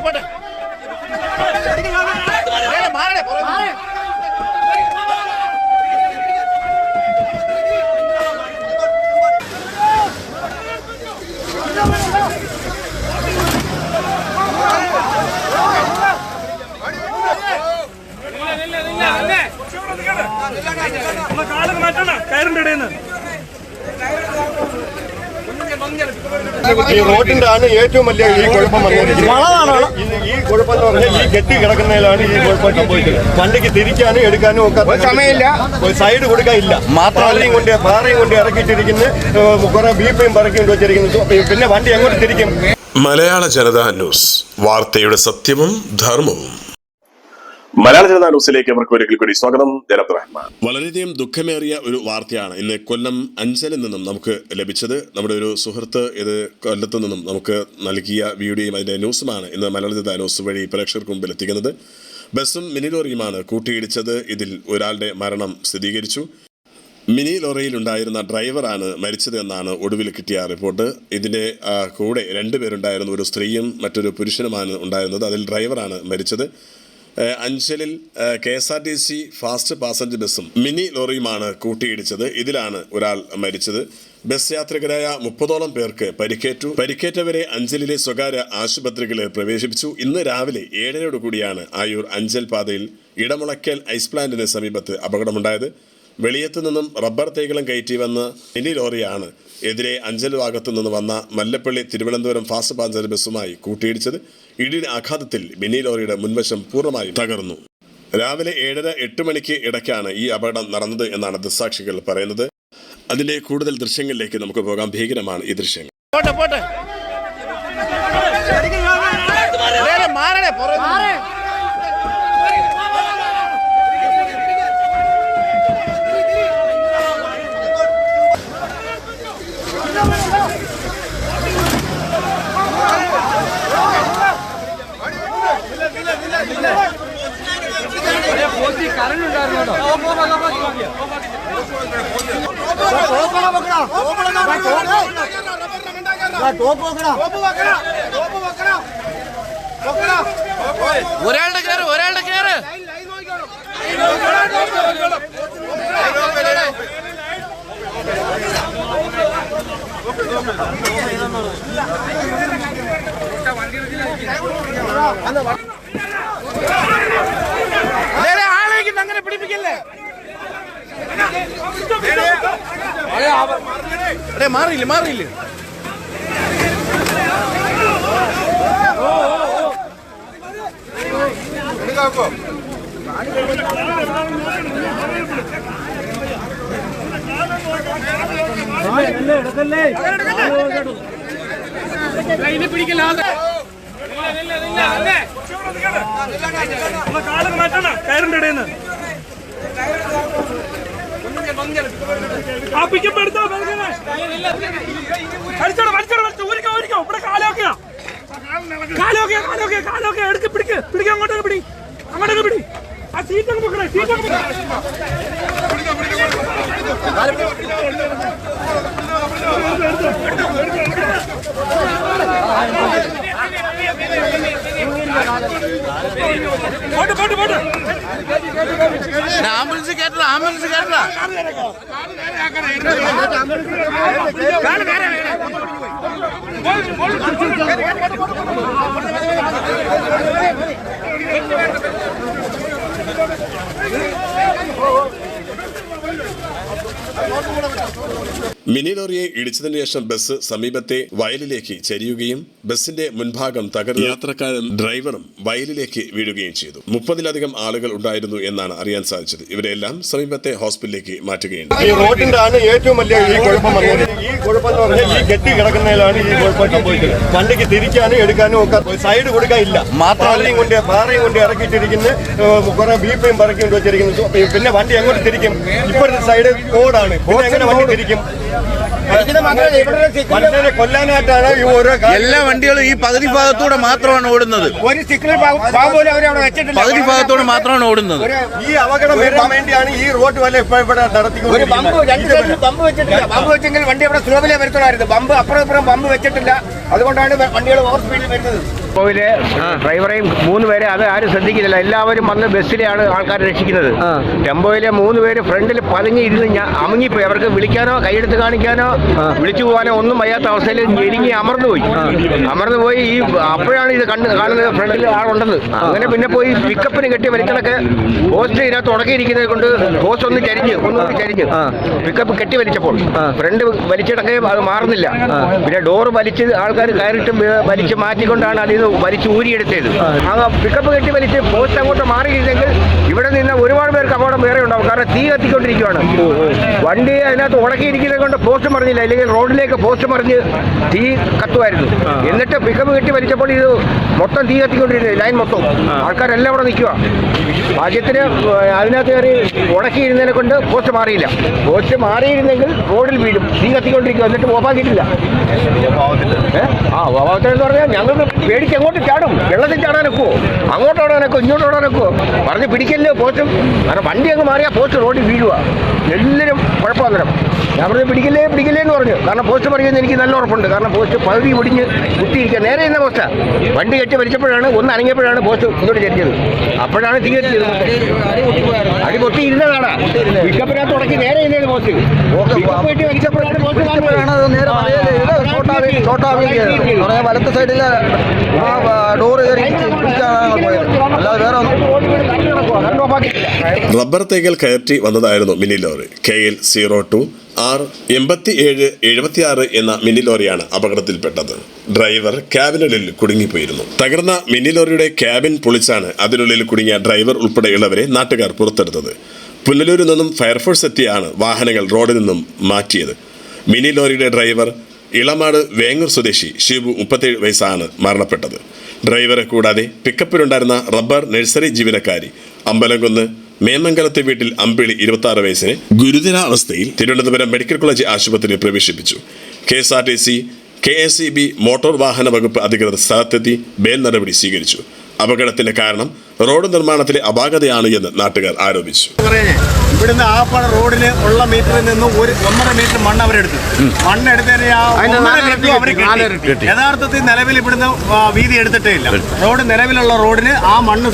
പോട്ടെ പോട്ടെ മാറണേ, പുറകെ. കാലം മാറ്റണ കയറിന്റെ ഇടയിൽ നിന്ന് ഈ റോഡിന്റാണ് ഏറ്റവും വലിയ ഈ കുഴപ്പം വന്നിരിക്കുന്നത്. ഈ കുഴപ്പം എന്ന് പറഞ്ഞാൽ ഈ കെട്ടി കിടക്കുന്നതിലാണ് ഈ കുഴപ്പം സംഭവിച്ചത്. വണ്ടിക്ക് തിരിക്കാനും എടുക്കാനും ഒക്കെ സമയമില്ല. സൈഡ് കൊടുക്കാനില്ല പാറയും കൊണ്ട് പാറയും കൊണ്ട് ഇറക്കിയിട്ടിരിക്കുന്നു കുറെ ബീപ്പയും പറക്കിയും വെച്ചിരിക്കുന്നു. പിന്നെ വണ്ടി എങ്ങോട്ട് തിരിക്കും? മലയാള ജനതാ ന്യൂസ്. വാർത്തയുടെ സത്യവും ധർമ്മവും. മലയാള ജനതാ ന്യൂസിലേക്ക് അവർക്ക് ഒരിക്കൽ കൂടി സ്വാഗതം. ജനത് റഹ്മാൻ. വളരെയധികം ദുഃഖമേറിയ ഒരു വാർത്തയാണ് ഇന്ന് കൊല്ലം അഞ്ചലിൽ നിന്നും നമുക്ക് ലഭിച്ചത്. നമ്മുടെ ഒരു സുഹൃത്ത് ഇത് കൊല്ലത്ത് നിന്നും നമുക്ക് നൽകിയ വീഡിയോയും അതിന്റെ ന്യൂസുമാണ് ഇന്ന് മലയാള ജനതാ ന്യൂസ് വഴി പ്രേക്ഷകർക്ക് മുമ്പിൽ എത്തിക്കുന്നത്. ബസ്സും മിനി ലോറിയുമാണ് കൂട്ടിയിടിച്ചത്. ഇതിൽ ഒരാളുടെ മരണം സ്ഥിരീകരിച്ചു. മിനി ലോറിയിൽ ഉണ്ടായിരുന്ന ഡ്രൈവറാണ് മരിച്ചത് എന്നാണ് ഒടുവിൽ കിട്ടിയ റിപ്പോർട്ട്. ഇതിന്റെ കൂടെ രണ്ടുപേരുണ്ടായിരുന്നു ഒരു സ്ത്രീയും മറ്റൊരു പുരുഷനുമാണ് ഉണ്ടായിരുന്നത്. അതിൽ ഡ്രൈവറാണ് മരിച്ചത്. അഞ്ചലിൽ K S R T C fast passenger ബസ്സും മിനി ലോറിയുമാണ് കൂട്ടിയിടിച്ചത്. ഇതിലാണ് ഒരാൾ മരിച്ചത്. ബസ് യാത്രികരായ മുപ്പതോളം പേർക്ക് പരിക്കേറ്റു. പരിക്കേറ്റവരെ അഞ്ചലിലെ സ്വകാര്യ ആശുപത്രികളിൽ പ്രവേശിപ്പിച്ചു. ഇന്ന് രാവിലെ ഏഴരയോടുകൂടിയാണ് ആയൂർ അഞ്ചൽ പാതയിൽ ഇടമുളയ്ക്കൽ ഐസ് പ്ലാന്റിന് സമീപത്ത് അപകടമുണ്ടായത്. വെളിയത്തു നിന്നും റബ്ബർ തൈകളും കയറ്റി വന്ന് മിനി ലോറിയാണ്. എതിരെ അഞ്ചൽ ഭാഗത്തു നിന്ന് വന്ന മല്ലപ്പള്ളി തിരുവനന്തപുരം ഫാസ്റ്റ് പാസഞ്ചർ ബസ്സുമായി കൂട്ടിയിടിച്ചത്. ഇടിയുടെ ആഘാതത്തിൽ മിനി ലോറിയുടെ മുൻവശം പൂർണമായും തകർന്നു. രാവിലെ ഏഴര എട്ട് മണിക്ക് ഇടയ്ക്കാണ് ഈ അപകടം നടന്നത് എന്നാണ് ദൃസാക്ഷികൾ പറയുന്നത്. അതിന്റെ കൂടുതൽ ദൃശ്യങ്ങളിലേക്ക് നമുക്ക് പോകാം. ഭീകരമാണ് ഈ ദൃശ്യങ്ങൾ. പോട്ടെ പോട്ടെ. മാറണേ, പുറകെ. ഒരാളുടെ കയറ് ഒരാളുടെ കയറ് ദേ, പിടിപ്പിക്കല്ലേ? അതെ മാറിയില്ല മാറിയില്ല? കാലം മാറ്റണം കയറിന്റെ ഇടയിൽ നിന്ന് പിക്കപ്പ് എടുത്തോ വലിച്ചോടോ വലിച്ചോടോ വലിച്ചോ ഊരിക്കോ ഊരിക്കോ. ഇവിടെ കാലോക്കെയാ കാലോക്കെയാ കാലോക്കെയാ കാലോക്കെയാ എടുക്ക് പിടിക്ക് പിടിക്ക് അങ്ങോട്ടൊക്കെ പിടി. അങ്ങോട്ടൊക്കെ പിടി. ആ സീറ്റ് അങ്ങ് പൊക്കണേ സീറ്റ് പോട്ട് പോട്ട് പോട്ട്. പോട്ട് പോട്ട് ആംബുലൻസ് കേട്ടല ആംബുലൻസ് കേട്ടല മിനി ലോറിയെ ഇടിച്ചതിന് ശേഷം ബസ് സമീപത്തെ വയലിലേക്ക് ചരിയുകയും ബസിന്റെ മുൻഭാഗം തകർന്ന് യാത്രക്കാരും ഡ്രൈവറും വയലിലേക്ക് വീഴുകയും ചെയ്തു. മുപ്പതിലധികം ആളുകൾ ഉണ്ടായിരുന്നു എന്നാണ് അറിയാൻ സാധിച്ചത്. ഇവരെല്ലാം സമീപത്തെ ഹോസ്പിറ്റലിലേക്ക് മാറ്റുകയുണ്ട് ഈ റോഡിന്റെ ആണ് ഏറ്റവും വലിയ ഈ കുഴപ്പം ഈ കുഴപ്പം എന്ന് പറഞ്ഞാൽ ഈ കെട്ടി കിടക്കുന്നതിലാണ് ഈ കുഴപ്പം സംഭവിച്ചത്. വണ്ടിക്ക് തിരിക്കാനും എടുക്കാനും ഒക്കെ സൈഡ് കൊടുക്കാനില്ല മാത്രം കൊണ്ട് പാറയും കൊണ്ട് ഇറക്കിയിട്ടിരിക്കുന്നു. കുറെ ബീപ്പയും പറക്കിയും വെച്ചിരിക്കുന്നു. പിന്നെ വണ്ടി എങ്ങോട്ട് തിരിക്കും? ഇപ്പോഴത്തെ സൈഡ് കോഡാണ് പിന്നെ എങ്ങനെ വണ്ടി തിരിക്കും? കൊല്ലാനായിട്ടാണ് ഈ ഓരോ എല്ലാ വണ്ടികളും ഈ പകുതി ഭാഗത്തൂടെ മാത്രമാണ് ഓടുന്നത്. ഒരു സിഗ്നൽ പോലും അവിടെ വെച്ചിട്ടില്ല. പകുതി ഭാഗത്തൂടെ മാത്രമാണ് ഓടുന്നത്. ഈ അപകടം വരാൻ വേണ്ടിയാണ് ഈ റോഡ് വല്ല ഇവിടെ ഒരു ബമ്പ് രണ്ട് സൈഡിൽ ബമ്പ് വെച്ചിട്ടില്ല. ബമ്പ് വെച്ചെങ്കിൽ വണ്ടി അവിടെ സ്ലോവിലേ വരുത്തണമായിരുന്നു ബമ്പ് അപ്പുറം ഇപ്പുറം ബമ്പ് വെച്ചിട്ടില്ല. അതുകൊണ്ടാണ് വണ്ടികൾ ഓവർ സ്പീഡിൽ വരുന്നത്. ടെമ്പോയിലെ ഡ്രൈവറെയും മൂന്ന് പേരെ അത് ആരും ശ്രദ്ധിക്കുന്നില്ല. എല്ലാവരും വന്ന് ബസ്സിലെയാണ് ആൾക്കാരെ രക്ഷിക്കുന്നത്. ടെമ്പോയിലെ മൂന്ന് പേര് ഫ്രണ്ടിൽ പതുങ്ങി ഇരുന്ന് ഞാൻ അമുങ്ങിപ്പോയി. അവർക്ക് വിളിക്കാനോ കൈയെടുത്ത് കാണിക്കാനോ വിളിച്ചു പോകാനോ ഒന്നും വയ്യാത്ത അവസ്ഥയിൽ ഞെരുങ്ങി അമർന്നു പോയി. അമർന്നു പോയി ഈ അപ്പോഴാണ് ഇത് കണ്ട് കാണുന്നത് ഫ്രണ്ടിൽ ആളുണ്ടെന്ന്. അങ്ങനെ പിന്നെ പോയി പിക്കപ്പിന് കെട്ടി വലിക്കണൊക്കെ പോസ്റ്റ് ഇതിനകത്ത് ഉടക്കിയിരിക്കുന്നത് കൊണ്ട് പോസ്റ്റ് ഒന്ന് ചരിഞ്ഞ് ഒന്ന് ചരിഞ്ഞ് പിക്കപ്പ് കെട്ടി വലിച്ചപ്പോൾ ഫ്രണ്ട് വലിച്ചിടക്കെ അത് മാറുന്നില്ല. പിന്നെ ഡോറ് വലിച്ച് ആൾക്കാർ കയറിട്ട് വലിച്ച് മാറ്റിക്കൊണ്ടാണ് അതിൽ നിന്ന് വലിച്ച് ഊരിയെടുത്തത്. ആ പിക്കപ്പ് കെട്ടി വലിച്ച് പോസ്റ്റ് അങ്ങോട്ട് മാറിയിരുന്നെങ്കിൽ ഇവിടെ നിന്ന് ഒരുപാട് പേർക്ക് അപകടം വേറെ ഉണ്ടാവും. കാരണം തീ കത്തിക്കൊണ്ടിരിക്കുകയാണ് വണ്ടി അതിനകത്ത് ഉടക്കിയിരിക്കുന്നത് കൊണ്ട് പോസ്റ്റ് മറിഞ്ഞില്ല. അല്ലെങ്കിൽ റോഡിലേക്ക് പോസ്റ്റ് മറിഞ്ഞ് തീ കത്തുമായിരുന്നു. എന്നിട്ട് പിക്കപ്പ് കെട്ടി വലിച്ചപ്പോൾ ഇത് മൊത്തം തീ കത്തിക്കൊണ്ടിരുന്നത് ലൈൻ മൊത്തം. ആൾക്കാരെല്ലാം അവിടെ നിൽക്കുക ഭാഗ്യത്തിന് അതിനകത്ത് കയറി ഉടക്കിയിരുന്നതിനെ കൊണ്ട് പോസ്റ്റ് മാറിയില്ല. പോസ്റ്റ് മാറിയിരുന്നെങ്കിൽ റോഡിൽ വീഴും. തീ കത്തിക്കൊണ്ടിരിക്കുക എന്നിട്ട് ഓഫാക്കിയിട്ടില്ല ആ ഓഫാക്കത്തിൽ എന്ന് പറഞ്ഞാൽ ഞങ്ങൾക്ക് പേടിച്ച് എങ്ങോട്ട് ചാടും വെള്ളത്തിൽ ചാടാനൊക്കുവോ അങ്ങോട്ട് ഓടാനൊക്കെ ഇങ്ങോട്ട് ഓടാനൊക്കുവോ പറഞ്ഞ് പിടിക്കല്ലേ പോറ്റും കാരണം വണ്ടി അങ്ങ് മാറിയാൽ പോസ്റ്റ് റോഡിൽ വീഴുക എല്ലാവരും കുഴപ്പമന്നേരം ഞാൻ പറഞ്ഞ് പിടിക്കല്ലേ പിടിക്കല്ലേ എന്ന് പറഞ്ഞു കാരണം പോസ്റ്റ് പറയുന്നത് എനിക്ക് നല്ല ഉറപ്പുണ്ട് കാരണം പോസ്റ്റ് പകുതി ഒടിഞ്ഞ് കുത്തിയിരിക്കുക നേരെ ഇന്ന പോസ്റ്റാ വണ്ടി കെട്ടി വലിച്ചപ്പോഴാണ് ഒന്ന് അനങ്ങിയപ്പോഴാണ് പോസ്റ്റ് ഇങ്ങോട്ട് ചരിച്ചത് അപ്പോഴാണ് തീ കെട്ടിയത് അടി പൊട്ടി ഇരുന്നതാണ് പിക്കപ്പിനകത്ത് ഉടക്കി നേരെ ഇരുന്നത് പോസ്റ്റ് വലിച്ചപ്പോഴാണ് പോസ്റ്റ് നേരെ വലത്ത് സൈഡിൽ ആ ഡോറ് കയറി പിടിച്ചാണ് പോയത്. അല്ലാതെ വേറെ ഒന്നും റബ്ബർ തേക്കൽ കയറ്റി വന്നതായിരുന്നു mini lorry. K L zero two R എൺപത്തി ഏഴ് എഴുപത്തിയാറ് എന്ന മിനി ലോറിയാണ് അപകടത്തിൽപ്പെട്ടത്. ഡ്രൈവർ ക്യാബിനുള്ളിൽ കുടുങ്ങിപ്പോയിരുന്നു. തകർന്ന മിനി ലോറിയുടെ ക്യാബിൻ പൊളിച്ചാണ് അതിനുള്ളിൽ കുടുങ്ങിയ ഡ്രൈവർ ഉൾപ്പെടെയുള്ളവരെ നാട്ടുകാർ പുറത്തെടുത്തത്. പുനലൂരിൽ നിന്നും ഫയർഫോഴ്സ് എത്തിയാണ് വാഹനങ്ങൾ റോഡിൽ നിന്നും മാറ്റിയത്. മിനി ലോറിയുടെ ഡ്രൈവർ ഇളമാട് വേങ്ങൂർ സ്വദേശി ഷിബു മുപ്പത്തേഴ് വയസ്സാണ് മരണപ്പെട്ടത്. ഡ്രൈവറെ കൂടാതെ പിക്കപ്പിലുണ്ടായിരുന്ന റബ്ബർ നഴ്സറി ജീവനക്കാരി അമ്പലംകുന്ന് മേമംഗലത്തെ വീട്ടിൽ അമ്പിളി ഇരുപത്തി വയസ്സിനെ ഗുരുതരാവസ്ഥയിൽ തിരുവനന്തപുരം മെഡിക്കൽ കോളേജ് ആശുപത്രിയിൽ പ്രവേശിപ്പിച്ചു. K S R T C K S E B motor വാഹന വകുപ്പ് അധികൃതർ സ്ഥലത്തെത്തി ബേൽ നടപടി സ്വീകരിച്ചു. അപകടത്തിന്റെ കാരണം റോഡ് നിർമ്മാണത്തിലെ അപാകതയാണ് എന്ന് നാട്ടുകാർ ആരോപിച്ചു. ഇവിടുന്ന് ആപ്പാട് റോഡിന് ഉള്ള മീറ്ററിൽ നിന്ന് ഒരു ഒന്നര മീറ്റർ മണ്ണ് അവരെടുത്തു മണ്ണ് എടുത്തതിന് ആ ഒന്നര മീറ്ററും അവർ കെട്ടി. യഥാർത്ഥത്തിൽ നിലവിൽ ഇവിടുന്ന് വീതി എടുത്തിട്ടേ ഇല്ല. റോഡ് നിലവിലുള്ള റോഡിന് ആ മണ്ണ്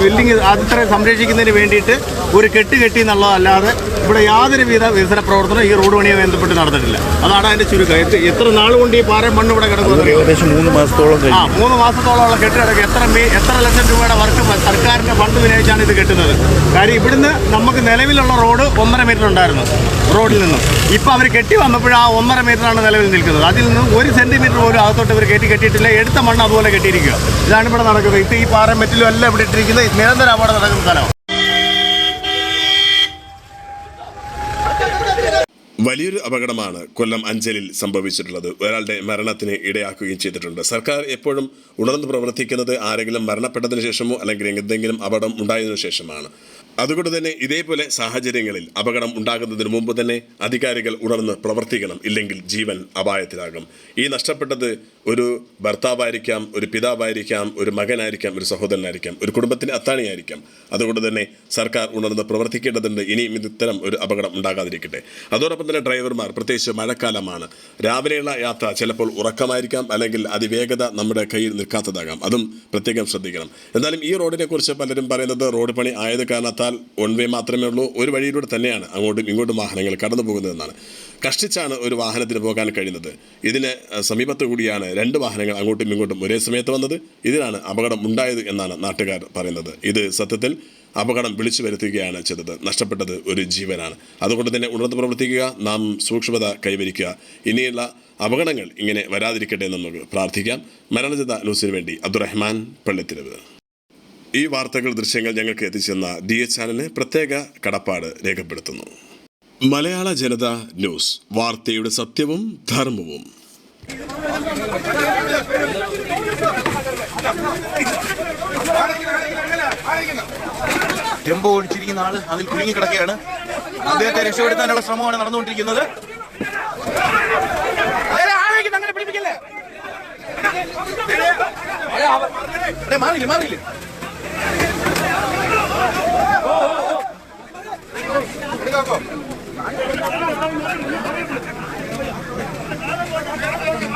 ബിൽഡിംഗ് അത്ര സംരക്ഷിക്കുന്നതിന് വേണ്ടിയിട്ട് ഒരു കെട്ട് കെട്ടി എന്നുള്ളതല്ലാതെ ഇവിടെ യാതൊരു വിധ വികസന പ്രവർത്തനം ഈ റോഡ് പണിയെ ബന്ധപ്പെട്ട് നടന്നിട്ടില്ല. അതാണ് അതിന്റെ ചുരുക്കം. എത്ര- എത്ര നാൾ കൊണ്ട് ഈ പാറ മണ്ണ് ഇവിടെ കിടക്കുന്നത് ഏകദേശം മൂന്ന് മാസത്തോളം ആ മൂന്ന് മാസത്തോളമുള്ള കെട്ടിടക്ക് എത്ര എത്ര ലക്ഷം രൂപയുടെ വർക്ക് സർക്കാരിന്റെ ഫണ്ട് വിനിയോഗിച്ചാണ് ഇത് കെട്ടുന്നത്. കാര്യം ഇവിടുന്ന് നമുക്ക് നിലവിലുള്ള റോഡ് ഒന്നര മീറ്റർ ഉണ്ടായിരുന്നു റോഡിൽ നിന്നും. ഇപ്പോൾ അവർ കെട്ടി വന്നപ്പോൾ ആ ഒന്നര മീറ്ററാണ് നിലവിൽ നിൽക്കുന്നത്. അതിൽ നിന്നും ഒരു സെന്റിമീറ്റർ പോലും അകത്തോട്ട് ഇവർ കെട്ടി കെട്ടിയിട്ടില്ല. എടുത്ത മണ്ണ് അതുപോലെ കെട്ടിയിരിക്കുക. ഇതാണ് ഇവിടെ നടക്കുന്നത്. ഇത് ഈ പാറ മെറ്റിലും എല്ലാം ഇവിടെ ഇട്ടിരിക്കുന്നത്. നിരന്തരം അപകടം നടക്കുന്ന സ്ഥലമാണ്. വലിയൊരു അപകടമാണ് കൊല്ലം അഞ്ചലിൽ സംഭവിച്ചിട്ടുള്ളത്. ഒരാളുടെ മരണത്തിന് ഇടയാക്കുകയും ചെയ്തിട്ടുണ്ട്. സർക്കാർ എപ്പോഴും ഉണർന്നു പ്രവർത്തിക്കുന്നത് ആരെങ്കിലും മരണപ്പെട്ടതിന് ശേഷമോ അല്ലെങ്കിൽ എന്തെങ്കിലും അപകടം ഉണ്ടായതിനു ശേഷമാണ്. അതുകൊണ്ട് തന്നെ ഇതേപോലെ സാഹചര്യങ്ങളിൽ അപകടം ഉണ്ടാകുന്നതിന് മുമ്പ് തന്നെ അധികാരികൾ ഉണർന്ന് പ്രവർത്തിക്കണം ഇല്ലെങ്കിൽ ജീവൻ അപായത്തിലാകും. ഈ നഷ്ടപ്പെട്ടത് ഒരു ഭർത്താവായിരിക്കാം ഒരു പിതാവായിരിക്കാം ഒരു മകനായിരിക്കാം ഒരു സഹോദരനായിരിക്കാം ഒരു കുടുംബത്തിന് അത്താണിയായിരിക്കാം. അതുകൊണ്ട് തന്നെ സർക്കാർ ഉണർന്ന് പ്രവർത്തിക്കേണ്ടതുണ്ട്. ഇനിയും ഇത്തരം ഒരു അപകടം ഉണ്ടാകാതിരിക്കട്ടെ. അതോടൊപ്പം തന്നെ ഡ്രൈവർമാർ പ്രത്യേകിച്ച് മഴക്കാലമാണ്. രാവിലെയുള്ള യാത്ര ചിലപ്പോൾ ഉറക്കമായിരിക്കാം അല്ലെങ്കിൽ അതിവേഗത നമ്മുടെ കയ്യിൽ നിൽക്കാത്തതാകാം. അതും പ്രത്യേകം ശ്രദ്ധിക്കണം. എന്നാലും ഈ റോഡിനെക്കുറിച്ച് പലരും പറയുന്നത് റോഡ് പണി ആയത് കാരണത്താൽ വൺ വേ മാത്രമേ ഉള്ളൂ ഒരു വഴിയിലൂടെ തന്നെയാണ് അങ്ങോട്ടും ഇങ്ങോട്ടും വാഹനങ്ങൾ കടന്നു പോകുന്നതെന്നാണ് കഷ്ടിച്ചാണ് ഒരു വാഹനത്തിന് പോകാൻ കഴിയുന്നത്. ഇതിന് സമീപത്ത് കൂടിയാണ് രണ്ട് വാഹനങ്ങൾ അങ്ങോട്ടും ഇങ്ങോട്ടും ഒരേ സമയത്ത് വന്നത് ഇതിനാണ് അപകടം ഉണ്ടായത് എന്നാണ് നാട്ടുകാർ പറയുന്നത്. ഇത് സത്യത്തിൽ അപകടം വിളിച്ചു വരുത്തുകയാണ് ചെയ്തത്. നഷ്ടപ്പെട്ടത് ഒരു ജീവനാണ്. അതുകൊണ്ട് തന്നെ ഉണർന്ന് പ്രവർത്തിക്കുക നാം സൂക്ഷ്മത കൈവരിക്കുക. ഇനിയുള്ള അപകടങ്ങൾ ഇങ്ങനെ വരാതിരിക്കട്ടെ എന്ന് നമുക്ക് പ്രാർത്ഥിക്കാം. മരണജത ന്യൂസിന് വേണ്ടി അബ്ദുറഹ്മാൻ പള്ളിത്തിരവ്. ഈ വാർത്തകൾ ദൃശ്യങ്ങൾ ഞങ്ങൾക്ക് എത്തിച്ചെന്ന ഡി എച്ച് ചാനലിന് പ്രത്യേക കടപ്പാട് രേഖപ്പെടുത്തുന്നു. മലയാള ജനത ന്യൂസ്. വാർത്തയുടെ സത്യവും ധർമ്മവും. ടെമ്പോ ഓടിച്ചിരിക്കുന്ന ആൾ അതിൽ കുടുങ്ങി കിടക്കുകയാണ്. അദ്ദേഹത്തെ രക്ഷപ്പെടുത്താനുള്ള ശ്രമമാണ് നടന്നുകൊണ്ടിരിക്കുന്നത്. അങ്ങനെ പിടിപ്പിക്കല്ലേ പിടിക്കില്ല ആ സൈഡ് കൊണ്ട് കയറി കയറി പിടിക്കല്ലേ ആ,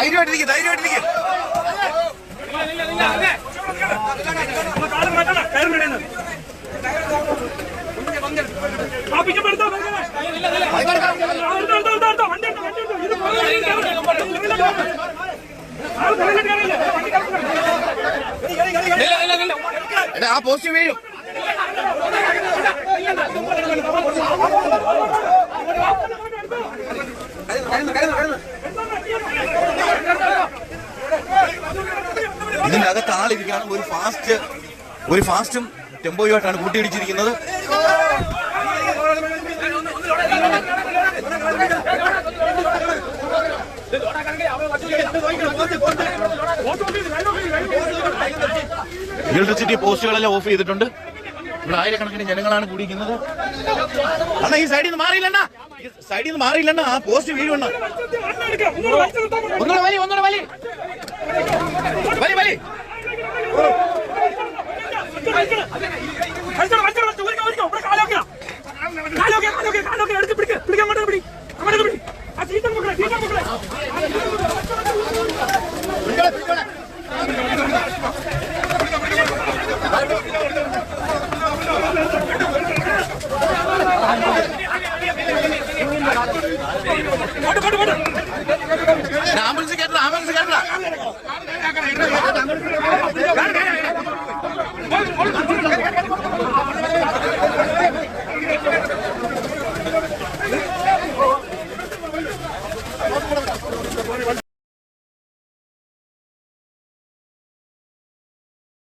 ധൈര്യമായിട്ടിരിക്കും ധൈര്യമായിട്ടിരിക്കും നിന്ന്. ആ, പോസ്റ്റ് വീഴും എടുത്തോ. ആ, എടുത്തോ, ഇതിന്റെ അകത്ത് ആളിരിക്കുകയാണ് ഒരു ഫാസ്റ്റ് ഒരു ഫാസ്റ്റും ടെമ്പോയുമായിട്ടാണ് കൂട്ടിയിടിച്ചിരിക്കുന്നത്. ഇലക്ട്രിസിറ്റി പോസ്റ്റുകളെല്ലാം ഓഫ് ചെയ്തിട്ടുണ്ട്. ഇവിടെ ആയിരക്കണക്കിന് ജനങ്ങളാണ് കൂടിയിരിക്കുന്നത്. അണ്ണ ഈ സൈഡിൽ നിന്ന് മാറിയില്ലണ്ണ. ഈ സൈഡിൽ നിന്ന് മാറിയില്ലണ്ട ആ പോസ്റ്റ് വീഴുണ്ട? ഒന്നുകൂടെ വലി ഒന്നുകൂടെ വലി. വലി വലി വലിച്ചോളൂ, വലിച്ചോളൂ, വലിച്ചോളൂ. ഊരിക്കോ, ഊരിക്കോ. ഇവിടെ കാലോക്കെയാ. കാലോക്കെയാ, കാലോക്കെയാ, കാലോക്കെയാ. എടുക്ക്, പിടിക്ക്, പിടിക്ക്, അങ്ങോട്ട് പിടി. അങ്ങോട്ട് പിടി. ആ സീറ്റ് അങ്ങ് പൊക്കണേ, സീറ്റ് അങ്ങ് പൊക്കണേ. പോട്ട്, പോട്ട്, പോട്ട്. ആംബുലൻസ് കയറ്റണം ആംബുലൻസ് കയറ്റണം